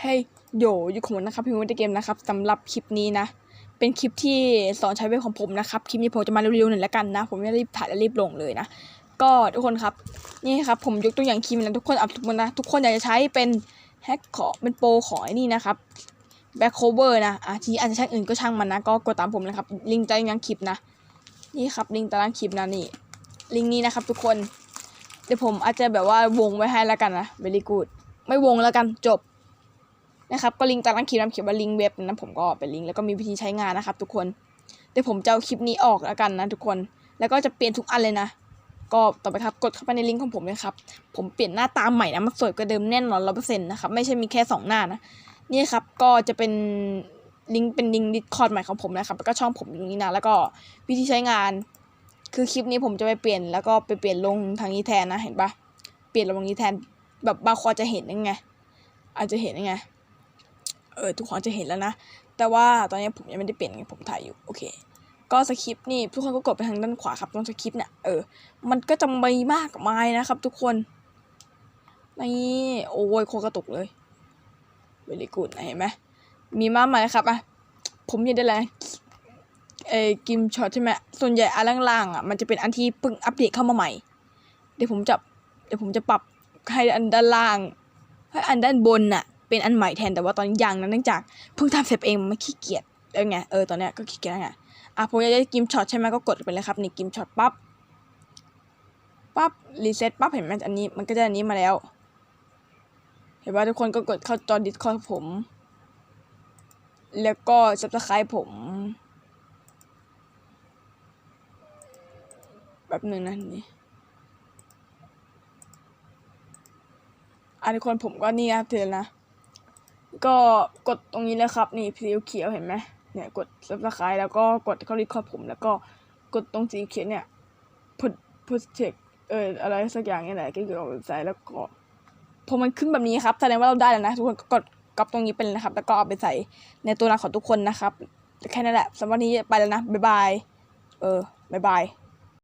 เฮ้โยอยู่ของผมนะครับพิมพ์ว่าเกมนะครับสำหรับคลิปนี้นะ เป็นคลิปที่สอนใช้เว็บของผมนะครับ คลิปนี้ผมจะมาเร็วๆหน่อยละกันนะ ผมไม่รีบถ่ายและรีบลงเลยนะ ก็ทุกคนครับ นี่ครับผมยกตัวอย่างคลิปนะทุกคนอับทุกคนนะ ทุกคนอยากจะใช้เป็นแฮกของเป็นโปรของไอ้นี่นะครับแบ็คโคเวอร์นะอะทีนี้อาจจะใช้อื่นก็ช่างมันนะ ก็กดตามผมเลยครับ ลิงก์ใต้ยังคลิปนะ นี่ครับ ลิงก์ใตารางคลิปนะนี่ ลิงก์นี้นะครับทุกคน เดี๋ยวผมอาจจะแบบว่าวงไว้ให้แล้วกันนะ very good ไม่วงแล้วกันจบ นะครับก็ลิงก์ตารางคลิปนำเขียนว่าลิงก์เว็บนะผมก็เป็นลิงก์แล้วก็มีวิธีใช้งานนะครับ ทุกคนเดี๋ยวผมจะเอาคลิปนี้ออกแล้วกันนะทุกคนแล้วก็จะเปลี่ยนทุกอันเลยนะ ก็ต่อไปครับกดเข้าไปในลิงก์ของผมเลยครับผมเปลี่ยนหน้าตาใหม่นะมันสวยกว่าเดิมแน่นอนร้อยเปอร์เซ็นต์นะครับไม่ใช่มีแค่สองหน้านะนี่ครับก็จะเป็นลิงก์เป็นลิงก์ดิสคอร์ดใหม่ของผมนะครับแล้วก็ช่องผมอยู่ตรงนี้นะแล้วก็วิธีใช้งาน คือคลิปนี้ผมจะไปเปลี่ยนแล้วก็ไปเปลี่ยนลงทางนี้แทนนะเห็นปะเปลี่ยนลงนี้แทนแบบบางคนจะเห็นยังไง อาจจะเห็นยังไง เออทุกคนจะเห็นแล้วนะ แต่ว่าตอนนี้ผมยังไม่ได้เปลี่ยนไงผมถ่ายอยู่โอเค ก็สคริปต์นี่ทุกคนก็กดไปทางด้านขวาครับตรงสคริปต์เนี่ยเออมันก็จะมีมากมายนะครับ ทุกคนนี่โอ้ยโคกระตุกเลยเวลีกูดนะเห็นไหมมีมากมายครับอะผมอยากได้อะไรเออกิมช็อตใช่ไหมส่วนใหญ่อันล่างๆอะมันจะเป็นอันที่เพิ่งอัปเดตเข้ามาใหม่ เดี๋ยวผมจะเดี๋ยวผมจะปรับให้อันด้านล่างให้อันด้านบนน่ะ เป็นอันใหม่แทนแต่ว่าตอนนี้ยังนเนื่องจากเพิ่งทำเสร็จเองมันขี้เกียจแล้วไงเออตอนเนี้ยก็ขี้เกียจแล้วไงอะผมอยากได้กิมช็อตใช่ไหมก็กดไปเลยครับนี่กิมช็อตปั๊บปั๊บรีเซ็ตปั๊บเห็นไหมอันนี้มันก็จะอันนี้มาแล้ว เห็นว่าทุกคนก็กดเข้าจอดิสคอร์ผม แล้วก็ซับสไครต์ผมแบบหนึ่งนะนี่อันทุกคนผมก็นี่ครับเถือนนะ ก็กดตรงนี้เลยครับ นี่สีเขียวเห็นไหมเนี่ยกด subscribe แล้วก็กดเข้ารีคอร์ดผม แล้วก็กดตรงสีเขียวเนี่ยพุทพุทเช็คเอออะไรสักอย่างนี่แหละเกี่ยวกับเว็บไซต์แล้วก็พอมันขึ้นแบบนี้ครับแสดงว่าเราได้แล้วนะทุกคนกดก๊อปตรงนี้ไปเลยนะครับ แล้วก็เอาไปใส่ในตัวหน้าของทุกคนนะครับแค่นั้นแหละสำหรับวันนี้ไปแล้วนะบ๊ายบายเออบ๊ายบาย